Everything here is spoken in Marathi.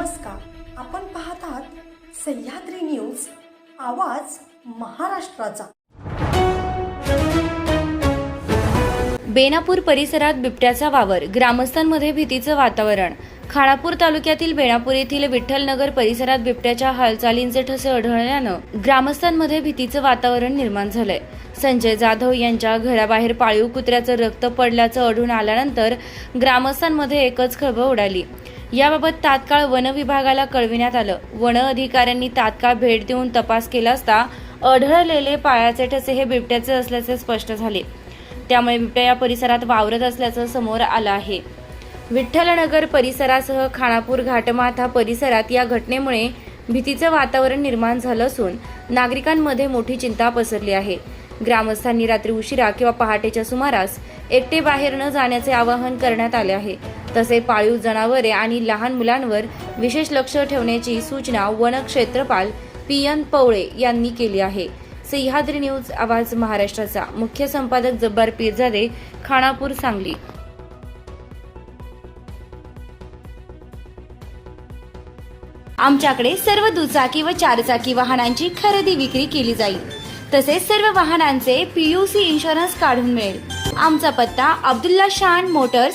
नमस्कार. आपण पाहतात सह्याद्री न्यूज आवाज महाराष्ट्राचा. बेनापूर परिसरात बिबट्याचा वावर ग्रामस्थांमध्ये भीतीचं वातावरण. खाणापूर तालुक्यातील बेणापूर येथील विठ्ठलनगर परिसरात बिबट्याच्या हालचालींचे ठसे आढळल्यानं ग्रामस्थांमध्ये भीतीचं वातावरण निर्माण झालंय. संजय जाधव यांच्या घराबाहेर पाळीव कुत्र्याचं रक्त पडल्याचं आढळून आल्यानंतर ग्रामस्थांमध्ये एकच खळबळ उडाली. याबाबत तात्काळ वन विभागाला कळविण्यात आलं. वन अधिकाऱ्यांनी तात्काळ भेट देऊन तपास केला असता आढळलेले पायाचे ठसे हे बिबट्याचे असल्याचे स्पष्ट झाले. त्यामुळे बिबट्या या परिसरात वावरत असल्याचं समोर आलं आहे. विठ्ठलनगर परिसरासह खानापूर घाटमाथा परिसरात या घटनेमुळे भीतीचं वातावरण निर्माण झालं असून नागरिकांमध्ये मोठी चिंता पसरली आहे. ग्रामस्थांनी रात्री उशिरा किंवा पहाटेच्या सुमारास एकटे बाहेर न जाण्याचे आवाहन करण्यात आले आहे. तसे पाळीव जनावरे आणि लहान मुलांवर विशेष लक्ष ठेवण्याची सूचना वन क्षेत्रपाल पी एन पवळे यांनी केली आहे. सह्याद्री न्यूज आवाज महाराष्ट्राचा. मुख्य संपादक जब्बार पीरजादे खानापूर सांगली. आमच्याकडे सर्व दुचाकी व चारचाकी वाहनांची खरेदी विक्री केली जाईल. तसेच सर्व वाहनांचे पीयूसी इन्शुरन्स काढून मिळेल. आमचा पत्ता अब्दुल्ला शान मोटर्स